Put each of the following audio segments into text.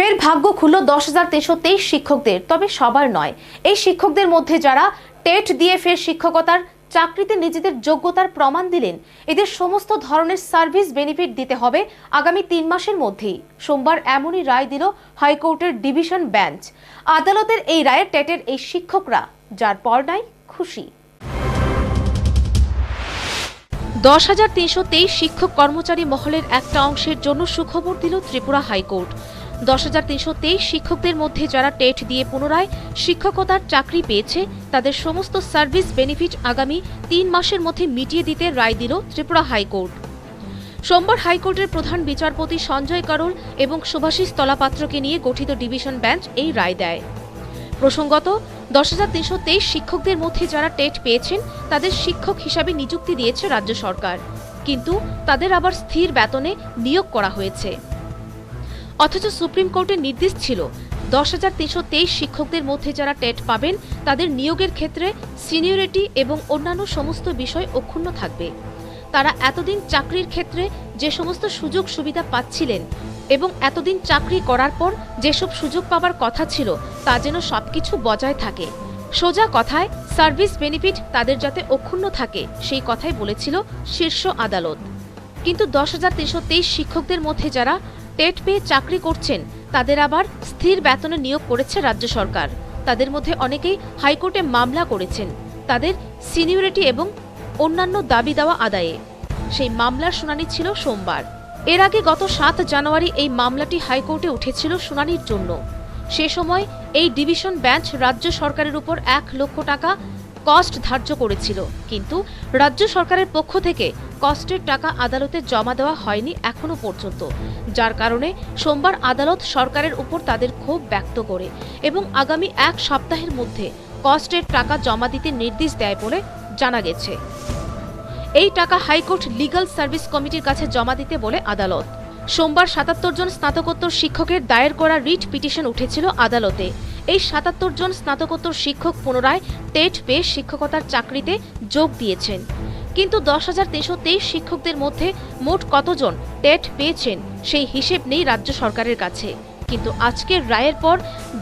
ফের ভাগ্য খুলল দশ হাজার তিনশো তেইশ শিক্ষকদের, তবে সবার নয়। এই শিক্ষকদের মধ্যে যারা টেট দিয়ে ফের শিক্ষকতার চাকরিতে নিজেদের যোগ্যতার প্রমাণ দিলেন, এদের সমস্ত ধরনের সার্ভিস বেনিফিট দিতে হবে আগামী তিন মাসের মধ্যেই। সোমবার এমনই রায় দিল হাইকোর্টের ডিভিশন বেঞ্চ। আদালতের এই রায়ে টেটের এই শিক্ষকরা, যার পর নাই খুশি। দশ হাজার তিনশো তেইশ শিক্ষক কর্মচারী মহলের একটা অংশের জন্য সুখবর দিল ত্রিপুরা হাইকোর্ট। দশ হাজার তিনশো তেইশ শিক্ষকদের মধ্যে যারা টেট দিয়ে পুনরায় শিক্ষকতার চাকরি পেয়েছে, তাদের সমস্ত সার্ভিস বেনিফিট আগামী তিন মাসের মধ্যে মিটিয়ে দিতে রায় দিল ত্রিপুরা হাইকোর্ট। সোমবার হাইকোর্টের প্রধান বিচারপতি সঞ্জয় করল এবং শুভাশিস তলাপাত্রকে নিয়ে গঠিত ডিভিশন বেঞ্চ এই রায় দেয়। প্রসঙ্গত, দশ হাজার তিনশো তেইশ শিক্ষকদের মধ্যে যারা টেট পেয়েছেন, তাদের শিক্ষক হিসাবে নিযুক্তি দিয়েছে রাজ্য সরকার। কিন্তু তাদের আবার স্থির বেতনে নিয়োগ করা হয়েছে। অথচ সুপ্রিম কোর্টের নির্দেশ ছিল দশ হাজার তিনশো তেইশ শিক্ষকদের মধ্যে যারা টেট পাবেন, তাদের নিয়োগের ক্ষেত্রে সিনিয়রিটি এবং অন্যান্য সমস্ত বিষয় অক্ষুণ্ণ থাকবে। তারা এতদিন চাকরির ক্ষেত্রে যে সমস্ত সুযোগ সুবিধা পাচ্ছিলেন এবং এতদিন চাকরি করার পর যেসব সুযোগ পাবার কথা ছিল, তা যেন সবকিছু বজায় থাকে। সোজা কথায়, সার্ভিস বেনিফিট তাদের যাতে অক্ষুণ্ণ থাকে, সেই কথাই বলেছিল শীর্ষ আদালত। কিন্তু দশ হাজার তিনশো তেইশ শিক্ষকদের মধ্যে যারা টেট পেয়ে চাকরি করছেন, তাদের আবার স্থির বেতনে নিয়োগ করেছে রাজ্য সরকার। তাদের মধ্যে অনেকেই হাইকোর্টে মামলা করেছেন। তাদের সিনিয়রিটি এবং অন্যান্য দাবি দেওয়া আদায়ে। সেই মামলার শুনানি ছিল সোমবার। এর আগে গত সাত জানুয়ারি এই মামলাটি হাইকোর্টে উঠেছিল শুনানির জন্য। সে সময় এই ডিভিশন বেঞ্চ রাজ্য সরকারের উপর এক লক্ষ টাকা কস্ট ধার্য করেছিল। কিন্তু রাজ্য সরকারের পক্ষ থেকে কস্টের টাকা আদালতে জমা দেওয়া হয়নি এখনও পর্যন্ত, যার কারণে সোমবার আদালত সরকারের উপর তাদের ক্ষোভ ব্যক্ত করে এবং আগামী এক সপ্তাহের মধ্যে কস্টের টাকা জমা দিতে নির্দেশ দেয় বলে জানা গেছে। এই টাকা হাইকোর্ট লিগ্যাল সার্ভিস কমিটির কাছে জমা দিতে বলে আদালত। সোমবার সাতাত্তর জন স্নাতকোত্তর শিক্ষকের দায়ের করা রিট পিটিশন উঠেছিল আদালতে। এই সাতাত্তর জন স্নাতকোত্তর শিক্ষক পুনরায় টেট পেয়ে শিক্ষকতার চাকরিতে যোগ দিয়েছেন। কিন্তু দশ হাজার তিনশো তেইশ শিক্ষকদের মধ্যে মোট কতজন টেট পেয়েছেন সেই হিসেব নেই রাজ্য সরকারের কাছে। কিন্তু আজকের রায়ের পর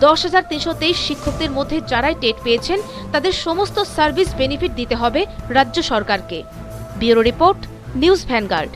দশ হাজার তিনশো তেইশ শিক্ষকদের মধ্যে যারাই টেট পেয়েছেন, তাদের সমস্ত সার্ভিস বেনিফিট দিতে হবে রাজ্য সরকারকে। Bureau report, news Vanguard.